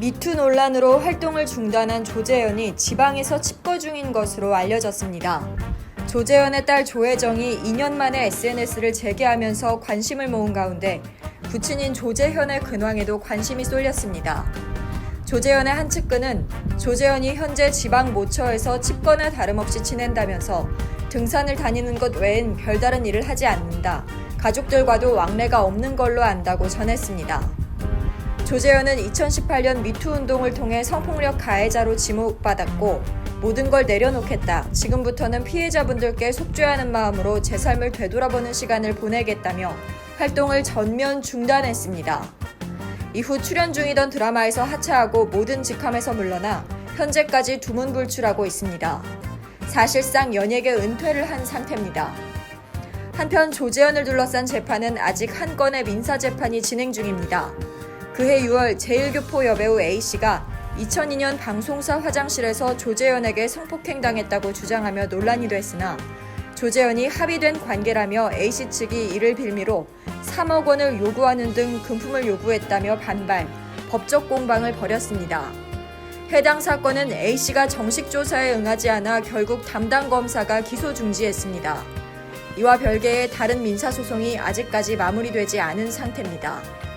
미투 논란으로 활동을 중단한 조재현이 지방에서 칩거 중인 것으로 알려졌습니다. 조재현의 딸 조혜정이 2년 만에 SNS를 재개하면서 관심을 모은 가운데 부친인 조재현의 근황에도 관심이 쏠렸습니다. 조재현의 한 측근은 조재현이 현재 지방 모처에서 칩거나 다름없이 지낸다면서 등산을 다니는 것 외엔 별다른 일을 하지 않는다. 가족들과도 왕래가 없는 걸로 안다고 전했습니다. 조재현은 2018년 미투 운동을 통해 성폭력 가해자로 지목받았고 모든 걸 내려놓겠다. 지금부터는 피해자분들께 속죄하는 마음으로 제 삶을 되돌아보는 시간을 보내겠다며 활동을 전면 중단했습니다. 이후 출연 중이던 드라마에서 하차하고 모든 직함에서 물러나 현재까지 두문불출하고 있습니다. 사실상 연예계 은퇴를 한 상태입니다. 한편 조재현을 둘러싼 재판은 아직 한 건의 민사 재판이 진행 중입니다. 그해 6월 제1교포 여배우 A씨가 2002년 방송사 화장실에서 조재현에게 성폭행 당했다고 주장하며 논란이 됐으나 조재현이 합의된 관계라며 A씨 측이 이를 빌미로 3억 원을 요구하는 등 금품을 요구했다며 반발, 법적 공방을 벌였습니다. 해당 사건은 A씨가 정식 조사에 응하지 않아 결국 담당 검사가 기소 중지했습니다. 이와 별개의 다른 민사소송이 아직까지 마무리되지 않은 상태입니다.